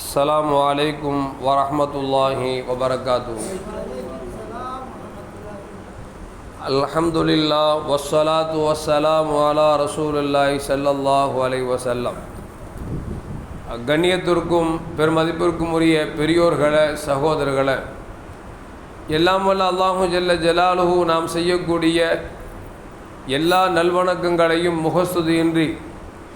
السلام عليكم ورحمة الله وبركاته الحمد لله والصلاة والسلام على رسول الله صلى الله عليه وسلم கண்ணியத்திற்கும் பெருமதிப்பிற்கும் உரிய பெரியோர்களே சகோதரர்களே எல்லாம் வல்ல அல்லாஹு ஜல்ல ஜலாலுஹு நாம் செய்யக்கூடிய எல்லா நல்வணக்கங்களையும் முகஸ்துதியின்றி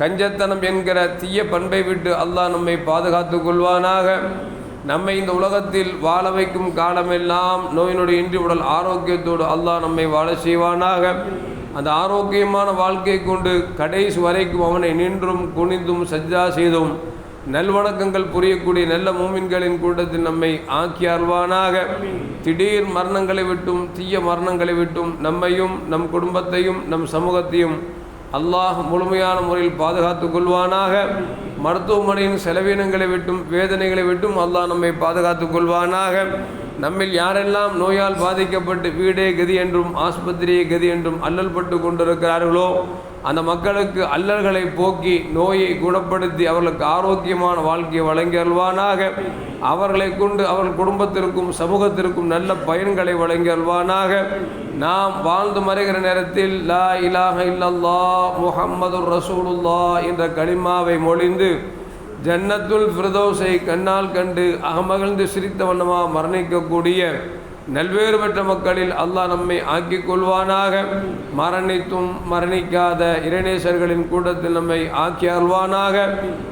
கஞ்சத்தனம் என்கிற தீய பண்பை விட்டு அல்லாஹ் நம்மை பாதுகாத்து கொள்வானாக. நம்மை இந்த உலகத்தில் வாழ வைக்கும் காலமெல்லாம் நோயினுடைய இன்றி உடல் ஆரோக்கியத்தோடு அல்லாஹ் நம்மை வாழ செய்வானாக. அந்த ஆரோக்கியமான வாழ்க்கை கொண்டு கடைசி வரைக்கும் அவனை நின்றும் குனிந்தும் சஜ்ஜா செய்தும் நல்வணக்கங்கள் புரியக்கூடிய நல்ல மூமின்களின் கூட்டத்தில் நம்மை ஆக்கி அருள்வானாக திடீர் மரணங்களை விட்டும் தீய மரணங்களை விட்டும் நம்மையும் நம் குடும்பத்தையும் நம் சமூகத்தையும் அல்லாஹ் முழுமையான முறையில் பாதுகாத்து கொள்வானாக. மருத்துவமனையின் செலவினங்களை விட்டும் வேதனைகளை விட்டும் அல்லாஹ் நம்மை பாதுகாத்து கொள்வானாக. நம்மில் யாரெல்லாம் நோயால் பாதிக்கப்பட்டு வீடே கதி என்றும் ஆஸ்பத்திரியே கதி என்றும் அல்லல் பட்டு கொண்டிருக்கிறார்களோ அந்த மக்களுக்கு அல்லல்களை போக்கி நோயை குணப்படுத்தி அவர்களுக்கு ஆரோக்கியமான வாழ்க்கையை வழங்கி அல்வானாக அவர்களை கொண்டு அவர்கள் குடும்பத்திற்கும் சமூகத்திற்கும் நல்ல பயன்களை வழங்கி அல்வானாக நாம் வாழ்ந்து மறைகிற நேரத்தில் லா இலாக இல்லல்லா முஹம்மது ரசூலுல்லா என்ற களிமாவை மொழிந்து ஜன்னத்துல் ஃபிரதோஸை கண்ணால் கண்டு அகமகிழ்ந்து சிரித்த வண்ணமாக மரணிக்கக்கூடிய நல்வேறு பெற்ற மக்களில் அல்லாஹ் நம்மை ஆக்கிக் கொள்வானாக. மரணித்தும் மரணிக்காத இறைநேசர்களின் கூட்டத்தில் நம்மை ஆக்கி அருள்வானாக.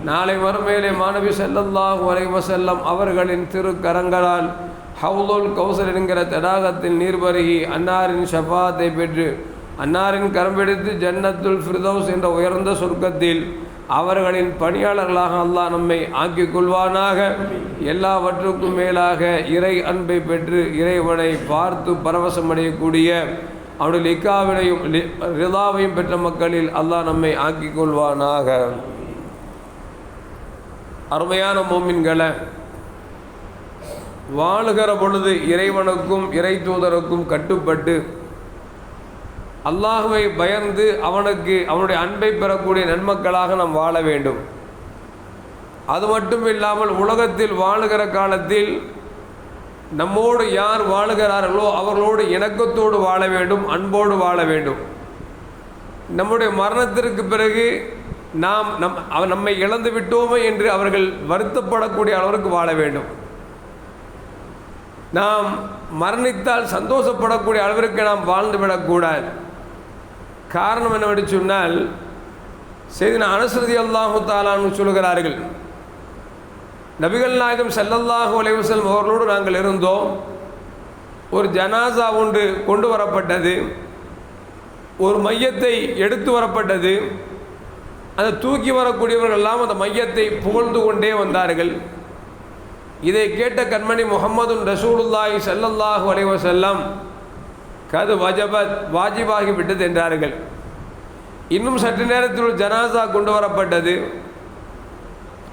நாளை மறுமையிலே மாணவி செல்லல்லாஹ் வரைவசல்லம் அவர்களின் திருக்கரங்களால் ஹவுலுல் கௌசல் என்கிற தடாகத்தில் நீர் பருகி அன்னாரின் ஷஃபாத்தை பெற்று அன்னாரின் கரம்பெடுத்து ஜன்னத்துல் ஃபிர்தௌஸ் என்ற உயர்ந்த சொர்க்கத்தில் அவர்களின் பணியாளர்களாக அல்லாஹ் நம்மை ஆக்கிக் கொள்வானாக. எல்லாவற்றுக்கும் மேலாக இறை அன்பை பெற்று இறைவனை பார்த்து பரவசமடையக்கூடிய அவனுடைய லிக்காவினையும் ரிதாவையும் பெற்ற மக்களில் அல்லாஹ் நம்மை ஆக்கிக் கொள்வானாக. அருமையான மோமின்களை வாழுகிற பொழுது இறைவனுக்கும் இறை தூதருக்கும் கட்டுப்பட்டு அல்லாஹுவை பயந்து அவனுக்கு அவனுடைய அன்பை பெறக்கூடிய நன்மக்களாக நாம் வாழ வேண்டும். அது மட்டும் இல்லாமல் உலகத்தில் வாழுகிற காலத்தில் நம்மோடு யார் வாழுகிறார்களோ அவர்களோடு இணக்கத்தோடு வாழ வேண்டும் அன்போடு வாழ வேண்டும். நம்முடைய மரணத்திற்கு பிறகு நாம் நம் நம்மை இழந்து விட்டோமே என்று அவர்கள் வருத்தப்படக்கூடிய அளவிற்கு வாழ வேண்டும். நாம் மரணித்தால் சந்தோஷப்படக்கூடிய அளவிற்கு நாம் வாழ்ந்து விடக்கூடாது காரணம் என்னவென்று சொன்னால் செய்தின அனுசருதி அல்லாஹு தாலான்னு சொல்கிறார்கள் நபிகள் நாயகம் செல்லல்லாஹு உலைவசல் அவர்களோடு நாங்கள் இருந்தோம் ஒரு ஜனாசா ஒன்று கொண்டு வரப்பட்டது ஒரு மையத்தை எடுத்து வரப்பட்டது அதை தூக்கி வரக்கூடியவர்கள் எல்லாம் அந்த மையத்தை புகழ்ந்து கொண்டே வந்தார்கள். இதை கேட்ட கண்மணி முகமது ரசூலுல்லாஹி சல்லல்லாஹு செல்லம் கது வஜபத் வாஜிபாகி விட்டது என்றார்கள். இன்னும் சற்று நேரத்தில் ஜனாசா கொண்டு வரப்பட்டது.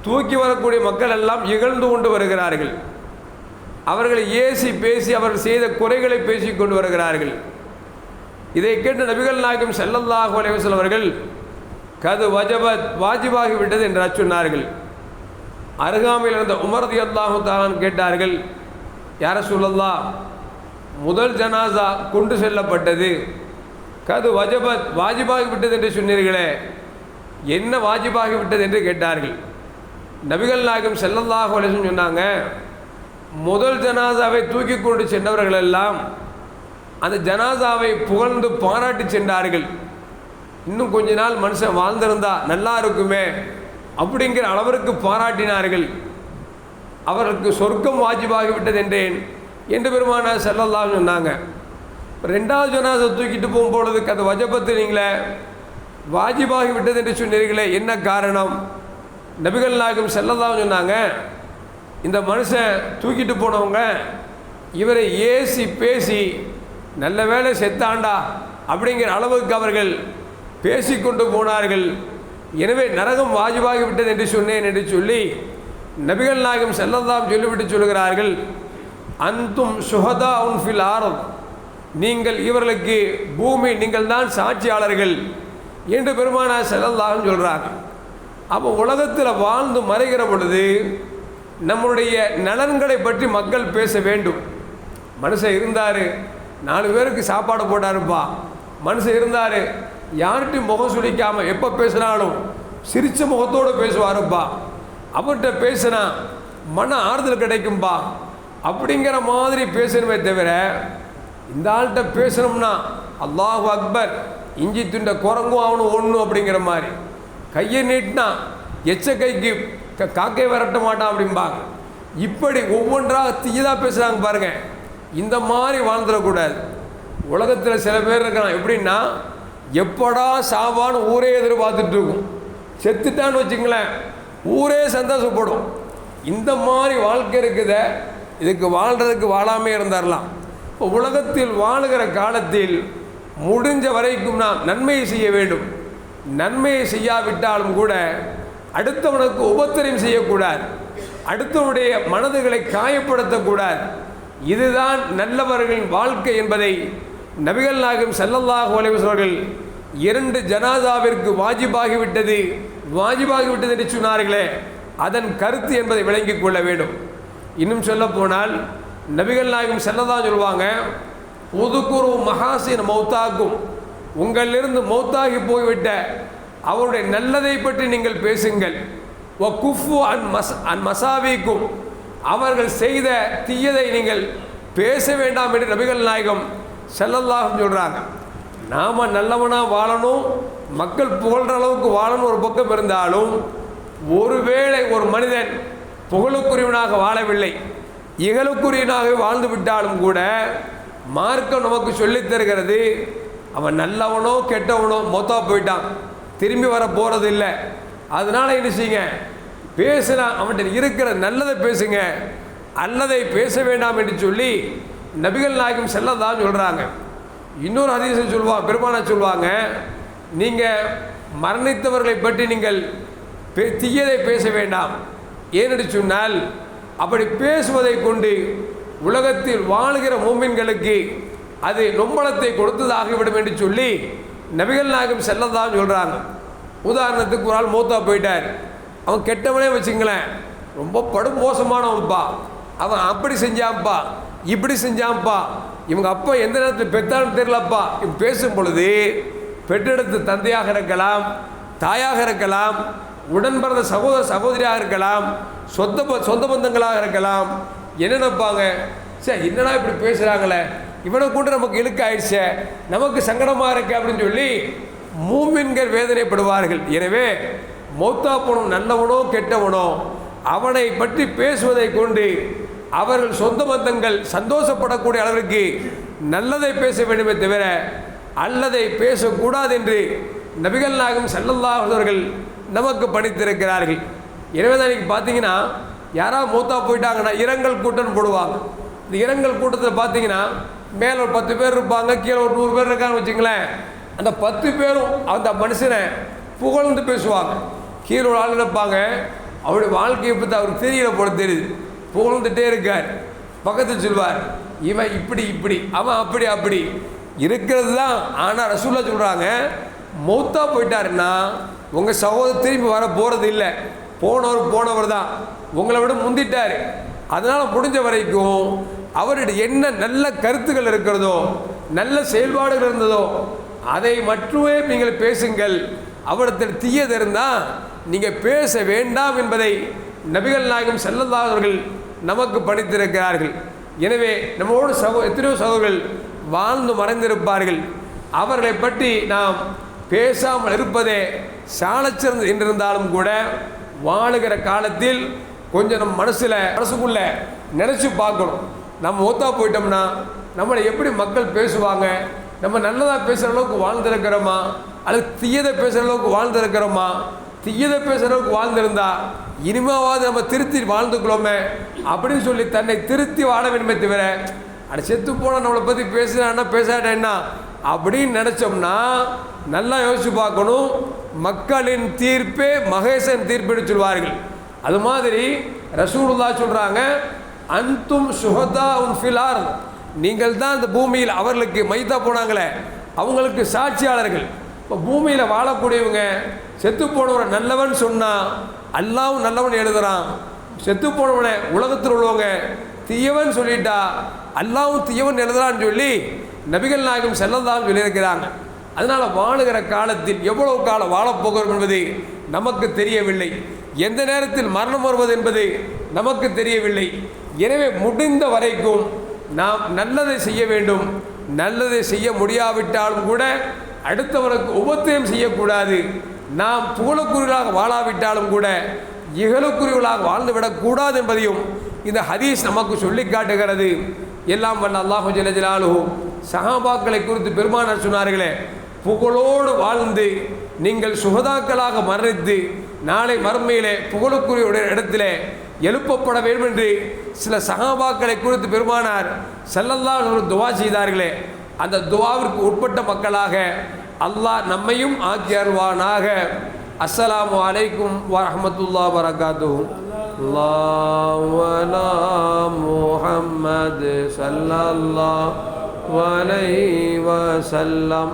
தூக்கி வரக்கூடிய மக்கள் எல்லாம் இகழ்ந்து கொண்டு வருகிறார்கள். அவர்களை ஏசி பேசி அவர்கள் செய்த குறைகளை பேசி கொண்டு வருகிறார்கள். இதை கேட்டு நபிகள் நாயகம் செல்லல்லாஹு அலைவசல் அவர்கள் கது வஜபத் வாஜிபாகி விட்டது என்று சொன்னார்கள். அருகாமையில் இருந்த உமரதி அல்லாஹு தாலான் கேட்டார்கள் யார சொல்லல்லா முதல் ஜனாசா கொண்டு செல்லப்பட்டது. கது வஜபத் வாஜிபாகிவிட்டது என்று சொன்னீர்களே என்ன வாஜிபாகிவிட்டது என்று கேட்டார்கள். நபிகள் நாயகம் செல்லல்லாஹு அலிசன் சொன்னாங்க முதல் ஜனாசாவை தூக்கி கொண்டு சென்றவர்கள் எல்லாம் அந்த ஜனாசாவை புகழ்ந்து பாராட்டி சென்றார்கள். இன்னும் கொஞ்ச நாள் மனுஷன் வாழ்ந்திருந்தா நல்லா இருக்குமே அப்படிங்கிற அளவிற்கு பாராட்டினார்கள். அவருக்கு சொர்க்கம் வாஜிபாகிவிட்டது என்றேன். என்று பெருமான செல்லலாம் சொன்னாங்க. ரெண்டாவது ஜனாசை தூக்கிட்டு போகும்பொழுது அந்த வஜபத்து வாஜிபாகி விட்டது என்று சொன்னீர்களே என்ன காரணம்? நபிகள் நாயகம் செல்லலாம் சொன்னாங்க இந்த மனுஷன் தூக்கிட்டு போனவங்க இவரை ஏசி பேசி நல்ல வேலை செத்தாண்டா அப்படிங்கிற அளவுக்கு அவர்கள் பேசிக்கொண்டு போனார்கள். எனவே நரகம் வாஜிபாகி விட்டது என்று சொன்னேன் என்று சொல்லி நபிகள் நாயகம் செல்லதாம் சொல்லிவிட்டு சொல்கிறார்கள் அந்தும் சுகதா உன் ஃபில் ஆரம் நீங்கள் இவர்களுக்கு பூமி நீங்கள் தான் சாட்சியாளர்கள் என்று பெருமானா செல்லல்லாஹும் சொல்கிறாங்க அப்போ உலகத்தில் வாழ்ந்து மறைகிற பொழுது நம்முடைய நலன்களை பற்றி மக்கள் பேச வேண்டும். மனுஷன் இருந்தார் நாலு பேருக்கு சாப்பாடு போட்டாருப்பா. மனுஷன் இருந்தார் யார்கிட்டையும் முகம் சுளிக்காமல் எப்போ பேசினாலும் சிரித்த முகத்தோடு பேசுவாருப்பா. அவர்கிட்ட பேசினா மன ஆறுதல் கிடைக்கும்பா. அப்படிங்கிற மாதிரி பேசணுமே தவிர இந்த ஆள்கிட்ட பேசணும்னா அல்லாஹ் அக்பர் இஞ்சி துண்ட குரங்கும் அவனும் ஒன்று அப்படிங்கிற மாதிரி. கையை நீட்டினா எச்ச கைக்கு க- காக்கை விரட்ட மாட்டான் அப்படிம்பாங்க. இப்படி ஒவ்வொன்றாக தீயதாக பேசுகிறாங்க பாருங்கள் இந்த மாதிரி வாழ்ந்துடக்கூடாது. உலகத்தில் சில பேர் இருக்கலாம். எப்படின்னா எப்படா சாவான்னு ஊரே எதிர்பார்த்துட்டு இருக்கும் செத்துட்டான்னு வச்சுங்களேன் ஊரே சந்தோஷப்படும். இந்த மாதிரி வாழ்க்கை இருக்குதே இதுக்கு வாழ்கிறதுக்கு வாழாமே இருந்தாரலாம். இப்போ உலகத்தில் வாழுகிற காலத்தில் முடிஞ்ச வரைக்கும் நாம் நன்மையை செய்ய வேண்டும். நன்மையை செய்யாவிட்டாலும் கூட அடுத்தவனுக்கு உபத்திரம் செய்யக்கூடாது. அடுத்தவனுடைய மனதுகளை காயப்படுத்தக்கூடாது. இதுதான் நல்லவர்களின் வாழ்க்கை என்பதை நபிகள் நாயகம் ஸல்லல்லாஹு அலைஹி அவர்கள் இரண்டு ஜனாதாவிற்கு வாஜிபாகிவிட்டது. வாஜிபாகிவிட்டது என்று சொன்னார்களே அதன் கருத்து என்பதை விளங்கிக் கொள்ள வேண்டும். இன்னும் சொல்ல போனால் நபிகள் நாயகம் செல்லதான் சொல்லுவாங்க புதுக்குரு மகாசின் மௌத்தாக்கும் உங்களிலிருந்து மௌத்தாகி போய்விட்ட அவருடைய நல்லதை பற்றி நீங்கள் பேசுங்கள். ஒ குஃபு அன் மஸ் அன் மசாவிக்கும் அவர்கள் செய்த தீயதை நீங்கள் பேச வேண்டாம் என்று நபிகள் நாயகம் செல்லல்லாகும் சொல்கிறாங்க நாம் நல்லவனாக வாழணும் மக்கள் புகழ்கிற அளவுக்கு வாழணும் ஒரு பக்கம் இருந்தாலும் ஒருவேளை ஒரு மனிதன் புகழுக்குரியவனாக வாழவில்லை. இகழுக்குரியவனாக வாழ்ந்து விட்டாலும் கூட மார்க்கம் நமக்கு சொல்லித் தருகிறது அவன் நல்லவனோ கெட்டவனோ மொத்தா போயிட்டான். திரும்பி வர போகிறது இல்லை அதனால என்ன செய்யுங்க? பேசுனா அவன்கிட்ட இருக்கிற நல்லதை பேசுங்க. அல்லதை பேச வேண்டாம் என்று சொல்லி நபிகள் நாயகம் செல்லதான் சொல்கிறாங்க இன்னொரு அதிசயம் சொல்லுவான் பெருமான சொல்லுவாங்க நீங்கள் மரணித்தவர்களை பற்றி நீங்கள் தீயதை பேச வேண்டாம். ஏனென்று சொன்னால் அப்படி பேசுவதை கொண்டு உலகத்தில் வாழுகிற மூமின்களுக்கு அது நொம்பளத்தை கொடுத்ததாகிவிடும் என்று சொல்லி நபிகள் நாயகம் செல்லதான் சொல்கிறாங்க உதாரணத்துக்கு ஒரு ஆள் மூத்தா போயிட்டார். அவன் கெட்டவனே வச்சுங்களேன். ரொம்ப படும் மோசமானவன்ப்பா அவன் அப்படி செஞ்சான்ப்பா இப்படி செஞ்சான்ப்பா இவங்க அப்பா எந்த நேரத்தில் பெத்தாலும் தெரியலப்பா. இவன் பேசும் பொழுது பெற்றெடுத்த தந்தையாக இருக்கலாம் தாயாக இருக்கலாம் உடன்பிறந்த சகோதர சகோதரியாக இருக்கலாம் சொந்த ப- சொந்த பந்தங்களாக இருக்கலாம். என்ன நினைப்பாங்க? சரி என்னடா இப்படி பேசுகிறாங்களே இவனை கூட நமக்கு இழுக்காயிடுச்சே. நமக்கு சங்கடமாக இருக்கு அப்படின்னு சொல்லி மூமின்கள் வேதனைப்படுவார்கள். எனவே மௌத்தா போனும் நல்லவனோ கெட்டவனோ அவனை பற்றி பேசுவதை கொண்டு அவர்கள் சொந்த பந்தங்கள் சந்தோஷப்படக்கூடிய அளவிற்கு நல்லதை பேச வேண்டுமே தவிர அல்லதை பேசக்கூடாது என்று நபிகள் நாயகம் செல்லல்லாதவர்கள் நமக்கு பணித்திருக்கிறார்கள். எனவே அன்றைக்கி பார்த்தீங்கன்னா யாராவது மூத்தா போயிட்டாங்கன்னா இரங்கல் கூட்டம் போடுவாங்க. இந்த இரங்கல் கூட்டத்தில் பார்த்தீங்கன்னா மேலே ஒரு பத்து பேர் இருப்பாங்க கீழே ஒரு நூறு பேர் இருக்காங்கன்னு வச்சுங்களேன். அந்த பத்து பேரும் அந்த மனுஷனை புகழ்ந்து பேசுவாங்க. கீழே ஒரு ஆள் இருப்பாங்க அவருடைய வாழ்க்கையை பற்றி அவருக்கு தெரியல போல தெரியுது. புகழ்ந்துட்டே இருக்கார். பக்கத்தில் சொல்வார் இவன் இப்படி இப்படி அவன் அப்படி அப்படி. இருக்கிறது தான் ஆனால் ரசூல்லா சொல்கிறாங்க மௌத்தா போயிட்டாருன்னா உங்கள் சகோதரர் திரும்பி வர போகிறது இல்லை. போனவர் போனவர் தான். உங்களை விட முந்திட்டார். அதனால் முடிஞ்ச வரைக்கும் அவருடைய என்ன நல்ல கருத்துக்கள் இருக்கிறதோ நல்ல செயல்பாடுகள் இருந்ததோ அதை மட்டுமே நீங்கள் பேசுங்கள். அவரிடத்தில் தீயது இருந்தால் நீங்கள் பேச வேண்டாம் என்பதை நபிகள் நாயகம் செல்லல்லாதவர்கள் நமக்கு பணித்திருக்கிறார்கள் எனவே நம்மோடு சகோ எத்தனையோ சகோதரர்கள் வாழ்ந்து மறைந்திருப்பார்கள். அவர்களை பற்றி நாம் பேசாமல் இருப்பதே சாலச்சிறந்து என்றிருந்தாலும் கூட வாழுகிற காலத்தில் கொஞ்சம் நம்ம மனசில் மனசுக்குள்ள நினச்சி பார்க்கணும். நம்ம ஒத்தா போயிட்டோம்னா நம்மளை எப்படி மக்கள் பேசுவாங்க? நம்ம நல்லதாக பேசுகிற அளவுக்கு வாழ்ந்திருக்கிறோமா? அல்லது தீயதை பேசுகிற அளவுக்கு வாழ்ந்திருக்கிறோமா? தீயதை பேசுகிற அளவுக்கு வாழ்ந்திருந்தா இனிமாவது நம்ம திருத்தி வாழ்ந்துக்கிறோமே அப்படின்னு சொல்லி தன்னை திருத்தி வாழ வேண்டுமே தவிர அட செத்து போனால் நம்மளை பற்றி பேசுகிறான்னா பேசாட்டேன்னா அப்படின்னு நினச்சோம்னா நல்லா யோசிச்சு பார்க்கணும். மக்களின் தீர்ப்பே மகேசன் தீர்ப்புன்னு சொல்வார்கள். அது மாதிரி ரசூலுல்லா சொல்கிறாங்க அந்தும் சுகதா உன் ஃபிலார் நீங்கள் தான் இந்த பூமியில் அவர்களுக்கு மைத்தா போனாங்களே அவங்களுக்கு சாட்சியாளர்கள். இப்போ பூமியில் வாழக்கூடியவங்க செத்து போனவனை நல்லவன் சொன்னால் அல்லாவும் நல்லவன் எழுதுகிறான் செத்து போனவனை உலகத்தில் உள்ளவங்க தீயவன் சொல்லிட்டா அல்லாவும் தீயவன் எழுதுறான்னு சொல்லி நபிகள் நாயகம் செல்லதான் சொல்லியிருக்கிறாங்க. அதனால் வாழுகிற காலத்தில் எவ்வளவு காலம் வாழப்போகிறோம் என்பது நமக்கு தெரியவில்லை. எந்த நேரத்தில் மரணம் வருவது என்பது நமக்கு தெரியவில்லை. எனவே முடிந்த வரைக்கும் நாம் நல்லதை செய்ய வேண்டும். நல்லதை செய்ய முடியாவிட்டாலும் கூட அடுத்தவனுக்கு உபத்திரம் செய்யக்கூடாது. நாம் புகழுக்குரியவர்களாக வாழாவிட்டாலும் கூட இகழுக்குரியவர்களாக வாழ்ந்துவிடக்கூடாது என்பதையும் இந்த ஹதீஸ் நமக்கு சொல்லி காட்டுகிறது. எல்லாம் வல்ல அல்லாஹு ஜலஜலாலு சஹாபாக்களை குறித்து பெருமானார் சொன்னார்களே புகழோடு வாழ்ந்து நீங்கள் சுகதாக்களாக மரணித்து நாளை மறுமையிலே புகழுக்குரிய இடத்திலே எழுப்பப்பட வேண்டும் என்று சில சகாபாக்களை குறித்து பெருமானார் செல்லல்லாம் ஒரு துவா செய்தார்களே. அந்த துவாவிற்கு உட்பட்ட மக்களாக அல்லாஹ் நம்மையும் ஆக்கி அருள்வானாக. அஸ்ஸலாமு அலைக்கும் வரஹமத்துல்லா வரகாத்து வசல்லம்